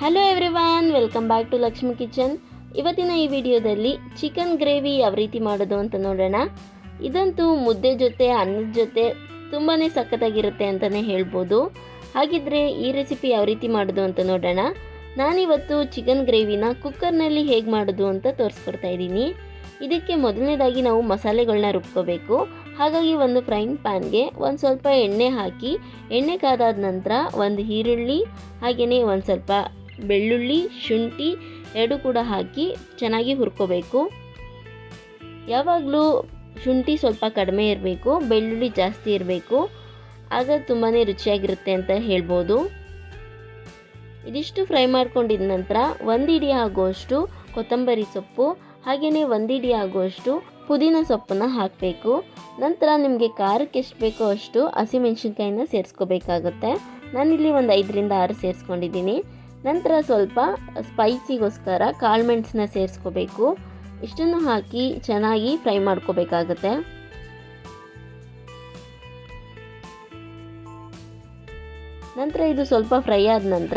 Hello everyone welcome back to Lakshmi kitchen ಇವತ್ತಿನ ಈ ವಿಡಿಯೋದಲ್ಲಿ ಚಿಕನ್ ಗ್ರೇವಿ ಯಾವ ರೀತಿ ಮಾಡೋದು ಅಂತ ನೋಡೋಣ. ಇದಂತೂ ಮುದ್ದೆ ಜೊತೆ, ಅನ್ನದ ಜೊತೆ ತುಂಬಾ ಸಖತ್ತಾಗಿರುತ್ತೆ ಅಂತಲೇ ಹೇಳ್ಬೋದು. ಹಾಗಿದ್ರೆ ಈ ರೆಸಿಪಿ ಯಾವ ರೀತಿ ಮಾಡೋದು ಅಂತ ನೋಡೋಣ. ನಾನಿವತ್ತು ಚಿಕನ್ ಗ್ರೇವಿನ ಕುಕ್ಕರ್ನಲ್ಲಿ ಹೇಗೆ ಮಾಡೋದು ಅಂತ ತೋರಿಸ್ಕೊಡ್ತಾ ಇದ್ದೀನಿ. ಇದಕ್ಕೆ ಮೊದಲನೇದಾಗಿ ನಾವು ಮಸಾಲೆಗಳನ್ನ ರುಬ್ಕೋಬೇಕು. ಹಾಗಾಗಿ ಒಂದು ಫ್ರೈಂಗ್ ಪ್ಯಾನ್ಗೆ ಒಂದು ಸ್ವಲ್ಪ ಎಣ್ಣೆ ಹಾಕಿ, ಎಣ್ಣೆ ಕಾದಾದ ನಂತರ ಒಂದು ಈರುಳ್ಳಿ, ಹಾಗೆಯೇ ಒಂದು ಸ್ವಲ್ಪ ಬೆಳ್ಳುಳ್ಳಿ, ಶುಂಠಿ ಎರಡು ಕೂಡ ಹಾಕಿ ಚೆನ್ನಾಗಿ ಹುರ್ಕೋಬೇಕು. ಯಾವಾಗಲೂ ಶುಂಠಿ ಸ್ವಲ್ಪ ಕಡಿಮೆ ಇರಬೇಕು, ಬೆಳ್ಳುಳ್ಳಿ ಜಾಸ್ತಿ ಇರಬೇಕು. ಆಗ ತುಂಬಾ ರುಚಿಯಾಗಿರುತ್ತೆ ಅಂತ ಹೇಳ್ಬೋದು. ಇದಿಷ್ಟು ಫ್ರೈ ಮಾಡ್ಕೊಂಡಿದ ನಂತರ ಒಂದು ಇಡಿ ಆಗುವಷ್ಟು ಕೊತ್ತಂಬರಿ ಸೊಪ್ಪು ಹಾಗೆಯೇ ಒಂದು ಇಡಿ ಆಗುವಷ್ಟು ಪುದೀನ ಸೊಪ್ಪನ್ನು ಹಾಕಬೇಕು. ನಂತರ ನಿಮಗೆ ಖಾರಕ್ಕೆ ಎಷ್ಟು ಬೇಕೋ ಅಷ್ಟು ಹಸಿಮೆಣ್ಸಿನ್ಕಾಯಿನ ಸೇರಿಸ್ಕೋಬೇಕಾಗುತ್ತೆ. ನಾನಿಲ್ಲಿ ಒಂದು ಐದರಿಂದ ಆರು ಸೇರಿಸ್ಕೊಂಡಿದ್ದೀನಿ. ನಂತರ ಸ್ವಲ್ಪ ಸ್ಪೈಸಿಗೋಸ್ಕರ ಕಾಳುಮೆಣಸನ್ನ ಸೇರಿಸ್ಕೋಬೇಕು. ಇಷ್ಟನ್ನು ಹಾಕಿ ಚೆನ್ನಾಗಿ ಫ್ರೈ ಮಾಡ್ಕೋಬೇಕಾಗತ್ತೆ. ನಂತರ ಇದು ಸ್ವಲ್ಪ ಫ್ರೈ ಆದ ನಂತರ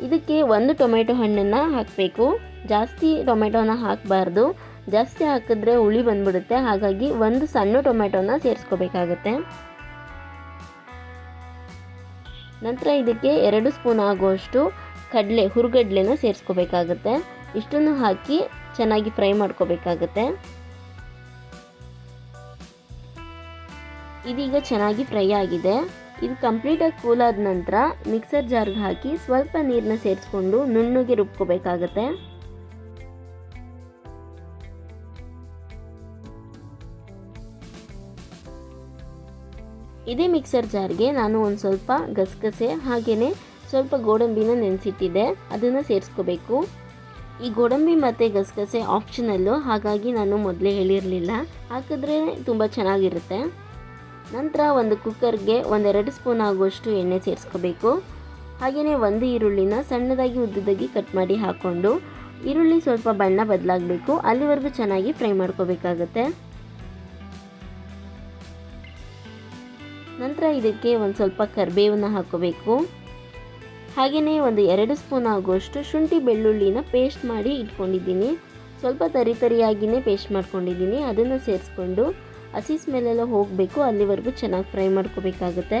ಇದಕ್ಕೆ ಒಂದು ಟೊಮೆಟೊ ಹಣ್ಣನ್ನು ಹಾಕಬೇಕು. ಜಾಸ್ತಿ ಟೊಮೆಟೊನ ಹಾಕಬಾರ್ದು. ಜಾಸ್ತಿ ಹಾಕಿದ್ರೆ ಹುಳಿ ಬಂದ್ಬಿಡುತ್ತೆ. ಹಾಗಾಗಿ ಒಂದು ಸಣ್ಣ ಟೊಮೆಟೊನ ಸೇರಿಸ್ಕೋಬೇಕಾಗತ್ತೆ. ನಂತರ ಇದಕ್ಕೆ ಎರಡು ಸ್ಪೂನ್ ಆಗುವಷ್ಟು ಕಡಲೆ ಹುರುಗಡ್ಲೆನ ಸೇರಿಸ್ಕೋಬೇಕಾಗತ್ತೆ. ಇಷ್ಟನ್ನು ಹಾಕಿ ಚೆನ್ನಾಗಿ ಫ್ರೈ ಮಾಡ್ಕೋಬೇಕಾಗತ್ತೆ. ಇದೀಗ ಚೆನ್ನಾಗಿ ಫ್ರೈ ಆಗಿದೆ. ಇದು ಕಂಪ್ಲೀಟಾಗಿ ಕೂಲ್ ಆದ ನಂತರ ಮಿಕ್ಸರ್ ಜಾರ್ಗೆ ಹಾಕಿ ಸ್ವಲ್ಪ ನೀರನ್ನ ಸೇರಿಸ್ಕೊಂಡು ನುಣ್ಣುಗೆ ರುಬ್ಕೋಬೇಕಾಗತ್ತೆ. ಇದೇ ಮಿಕ್ಸರ್ ಜಾರ್ಗೆ ನಾನು ಒಂದು ಸ್ವಲ್ಪ ಗಸಗಸೆ ಹಾಗೆಯೇ ಸ್ವಲ್ಪ ಗೋಡಂಬಿನ ನೆನೆಸಿಟ್ಟಿದೆ, ಅದನ್ನು ಸೇರಿಸ್ಕೋಬೇಕು. ಈ ಗೋಡಂಬಿ ಮತ್ತು ಗಸಗಸೆ ಆಪ್ಷನಲ್ಲು ಹಾಗಾಗಿ ನಾನು ಮೊದಲೇ ಹೇಳಿರಲಿಲ್ಲ. ಹಾಕಿದ್ರೆ ತುಂಬ ಚೆನ್ನಾಗಿರುತ್ತೆ. ನಂತರ ಒಂದು ಕುಕ್ಕರ್ಗೆ ಒಂದೆರಡು ಸ್ಪೂನ್ ಆಗುವಷ್ಟು ಎಣ್ಣೆ ಸೇರಿಸ್ಕೋಬೇಕು. ಹಾಗೆಯೇ ಒಂದು ಈರುಳ್ಳಿನ ಸಣ್ಣದಾಗಿ ಉದ್ದದಾಗಿ ಕಟ್ ಮಾಡಿ ಹಾಕ್ಕೊಂಡು ಈರುಳ್ಳಿ ಸ್ವಲ್ಪ ಬಣ್ಣ ಬದಲಾಗಬೇಕು, ಅಲ್ಲಿವರೆಗೂ ಚೆನ್ನಾಗಿ ಫ್ರೈ ಮಾಡ್ಕೋಬೇಕಾಗತ್ತೆ. ನಂತರ ಇದಕ್ಕೆ ಒಂದು ಸ್ವಲ್ಪ ಕರಿಬೇವನ್ನು ಹಾಕೋಬೇಕು. ಹಾಗೆಯೇ ಒಂದು ಎರಡು ಸ್ಪೂನ್ ಆಗುವಷ್ಟು ಶುಂಠಿ ಬೆಳ್ಳುಳ್ಳಿನ ಪೇಸ್ಟ್ ಮಾಡಿ ಇಟ್ಕೊಂಡಿದ್ದೀನಿ. ಸ್ವಲ್ಪ ತರಿ ತರಿಯಾಗಿಯೇ ಪೇಸ್ಟ್ ಮಾಡ್ಕೊಂಡಿದ್ದೀನಿ. ಅದನ್ನು ಸೇರಿಸ್ಕೊಂಡು ಹಸಿ ಸ್ಮೆಲ್ಲೆಲ್ಲ ಹೋಗಬೇಕು. ಅಲ್ಲಿವರೆಗೂ ಚೆನ್ನಾಗಿ ಫ್ರೈ ಮಾಡ್ಕೋಬೇಕಾಗುತ್ತೆ.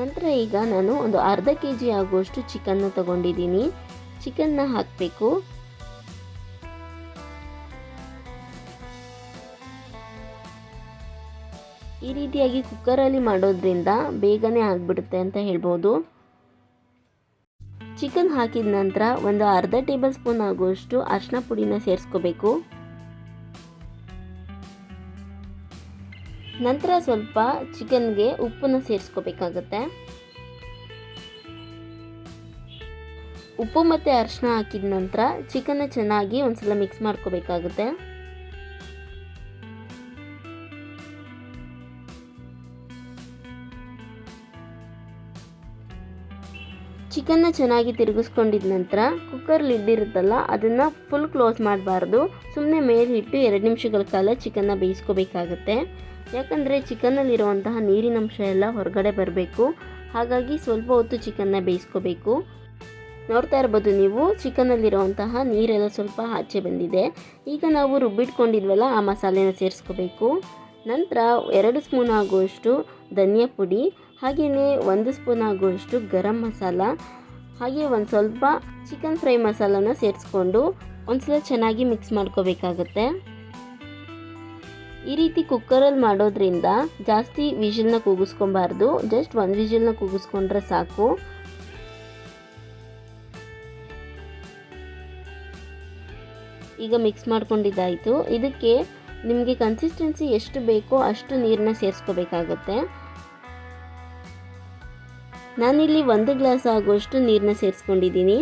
ನಂತರ ಈಗ ನಾನು ಒಂದು ಅರ್ಧ ಕೆ ಜಿ ಆಗುವಷ್ಟು ಚಿಕನ್ನ ತಗೊಂಡಿದ್ದೀನಿ. ಚಿಕನ್ನ ಹಾಕಬೇಕು. ಈ ರೀತಿಯಾಗಿ ಕುಕ್ಕರಲ್ಲಿ ಮಾಡೋದ್ರಿಂದ ಬೇಗನೆ ಆಗಿಬಿಡುತ್ತೆ ಅಂತ ಹೇಳ್ಬೋದು. ಚಿಕನ್ ಹಾಕಿದ ನಂತರ ಒಂದು ಅರ್ಧ ಟೇಬಲ್ ಸ್ಪೂನ್ ಆಗುವಷ್ಟು ಅರಿಶಿನ ಪುಡಿನ ಸೇರಿಸ್ಕೋಬೇಕು. ನಂತರ ಸ್ವಲ್ಪ ಚಿಕನ್ಗೆ ಉಪ್ಪನ್ನು ಸೇರಿಸ್ಕೋಬೇಕಾಗತ್ತೆ. ಉಪ್ಪು ಮತ್ತು ಅರಿಶಿನ ಹಾಕಿದ ನಂತರ ಚಿಕನ್ನ ಚೆನ್ನಾಗಿ ಒಂದ್ಸಲ ಮಿಕ್ಸ್ ಮಾಡ್ಕೋಬೇಕಾಗುತ್ತೆ. ಚಿಕನ್ನ ಚೆನ್ನಾಗಿ ತಿರುಗಿಸ್ಕೊಂಡಿದ ನಂತರ ಕುಕ್ಕರ್ ಲಿಡ್ ಇರುತ್ತಲ್ಲ ಅದನ್ನು ಫುಲ್ ಕ್ಲೋಸ್ ಮಾಡಬಾರ್ದು. ಸುಮ್ಮನೆ ಮೇಲೆ ಇಟ್ಟು ಎರಡು ನಿಮಿಷಗಳ ಕಾಲ ಚಿಕನ್ನ ಬೇಯಿಸ್ಕೋಬೇಕಾಗತ್ತೆ. ಯಾಕಂದರೆ ಚಿಕನ್ನಲ್ಲಿರುವಂತಹ ನೀರಿನಂಶ ಎಲ್ಲ ಹೊರಗಡೆ ಬರಬೇಕು. ಹಾಗಾಗಿ ಸ್ವಲ್ಪ ಹೊತ್ತು ಚಿಕನ್ನ ಬೇಯಿಸ್ಕೋಬೇಕು. ನೋಡ್ತಾ ಇರ್ಬೋದು ನೀವು, ಚಿಕನ್ನಲ್ಲಿರುವಂತಹ ನೀರೆಲ್ಲ ಸ್ವಲ್ಪ ಆಚೆ ಬಂದಿದೆ. ಈಗ ನಾವು ರುಬ್ಬಿಟ್ಕೊಂಡಿದ್ವಲ್ಲ, ಆ ಮಸಾಲೆನ ಸೇರಿಸ್ಕೋಬೇಕು. ನಂತರ ಎರಡು ಸ್ಪೂನ್ ಆಗುವಷ್ಟು ಧನಿಯಾ ಪುಡಿ ಹಾಗೆಯೇ ಒಂದು ಸ್ಪೂನ್ ಆಗುವಷ್ಟು ಗರಂ ಮಸಾಲ, ಹಾಗೆ ಒಂದು ಸ್ವಲ್ಪ ಚಿಕನ್ ಫ್ರೈ ಮಸಾಲನ ಸೇರಿಸ್ಕೊಂಡು ಒಂದ್ಸಲ ಚೆನ್ನಾಗಿ ಮಿಕ್ಸ್ ಮಾಡ್ಕೋಬೇಕಾಗತ್ತೆ. ಈ ರೀತಿ ಕುಕ್ಕರಲ್ಲಿ ಮಾಡೋದ್ರಿಂದ ಜಾಸ್ತಿ ವಿಷಲ್ನ ಕೂಗಿಸ್ಕೊಬಾರ್ದು ಜಸ್ಟ್ ಒಂದು ವಿಷಲ್ನ ಕೂಗಿಸ್ಕೊಂಡ್ರೆ ಸಾಕು. ಈಗ ಮಿಕ್ಸ್ ಮಾಡ್ಕೊಂಡಿದ್ದಾಯಿತು. ಇದಕ್ಕೆ ನಿಮಗೆ ಕನ್ಸಿಸ್ಟೆನ್ಸಿ ಎಷ್ಟು ಬೇಕೋ ಅಷ್ಟು ನೀರನ್ನ ಸೇರಿಸ್ಕೋಬೇಕಾಗತ್ತೆ. ನಾನಿಲ್ಲಿ ಒಂದು ಗ್ಲಾಸ್ ಆಗುವಷ್ಟು ನೀರನ್ನ ಸೇರಿಸ್ಕೊಂಡಿದ್ದೀನಿ.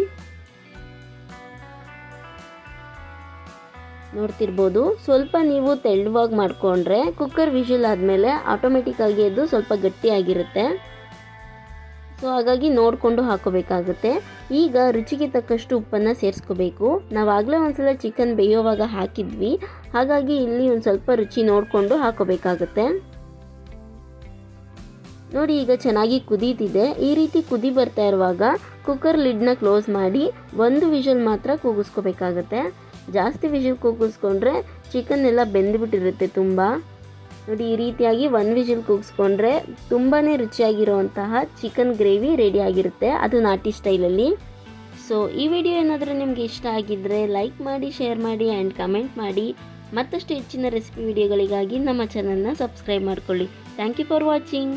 ನೋಡ್ತಿರ್ಬೋದು, ಸ್ವಲ್ಪ ನೀವು ತೆಳ್ಳವಾಗಿ ಮಾಡಿಕೊಂಡ್ರೆ ಕುಕ್ಕರ್ ವಿಷಲ್ ಆದಮೇಲೆ ಆಟೋಮೆಟಿಕ್ಕಾಗಿ ಅದು ಸ್ವಲ್ಪ ಗಟ್ಟಿಯಾಗಿರುತ್ತೆ. ಸೊ ಹಾಗಾಗಿ ನೋಡಿಕೊಂಡು ಹಾಕೋಬೇಕಾಗುತ್ತೆ. ಈಗ ರುಚಿಗೆ ತಕ್ಕಷ್ಟು ಉಪ್ಪನ್ನು ಸೇರಿಸ್ಕೋಬೇಕು. ನಾವಾಗಲೇ ಒಂದ್ಸಲ ಚಿಕನ್ ಬೇಯೋವಾಗ ಹಾಕಿದ್ವಿ. ಹಾಗಾಗಿ ಇಲ್ಲಿ ಒಂದು ಸ್ವಲ್ಪ ರುಚಿ ನೋಡಿಕೊಂಡು ಹಾಕೋಬೇಕಾಗುತ್ತೆ. ನೋಡಿ, ಈಗ ಚೆನ್ನಾಗಿ ಕುದೀತಿದೆ. ಈ ರೀತಿ ಕುದಿ ಬರ್ತಾ ಇರುವಾಗ ಕುಕ್ಕರ್ ಲಿಡ್ನ ಕ್ಲೋಸ್ ಮಾಡಿ ಒಂದು ವಿಷಲ್ ಮಾತ್ರ ಕೂಗಿಸ್ಕೋಬೇಕಾಗತ್ತೆ. ಜಾಸ್ತಿ ವಿಷಲ್ ಕೂಗಿಸ್ಕೊಂಡ್ರೆ ಚಿಕನ್ ಎಲ್ಲ ಬೆಂದುಬಿಟ್ಟಿರುತ್ತೆ ತುಂಬ. ನೋಡಿ, ಈ ರೀತಿಯಾಗಿ ಒಂದು ವಿಷಲ್ ಕೂಗಿಸ್ಕೊಂಡ್ರೆ ತುಂಬಾ ರುಚಿಯಾಗಿರುವಂತಹ ಚಿಕನ್ ಗ್ರೇವಿ ರೆಡಿ ಆಗಿರುತ್ತೆ, ಅದು ನಾಟಿ ಸ್ಟೈಲಲ್ಲಿ ಸೊ ಈ ವಿಡಿಯೋ ಏನಾದರೂ ನಿಮಗೆ ಇಷ್ಟ ಆಗಿದ್ದರೆ ಲೈಕ್ ಮಾಡಿ ಶೇರ್ ಮಾಡಿ ಆ್ಯಂಡ್ ಕಮೆಂಟ್ ಮಾಡಿ. ಮತ್ತಷ್ಟು ಹೆಚ್ಚಿನ ರೆಸಿಪಿ ವಿಡಿಯೋಗಳಿಗಾಗಿ ನಮ್ಮ ಚಾನಲ್ನ ಸಬ್ಸ್ಕ್ರೈಬ್ ಮಾಡ್ಕೊಳ್ಳಿ. Thank you for watching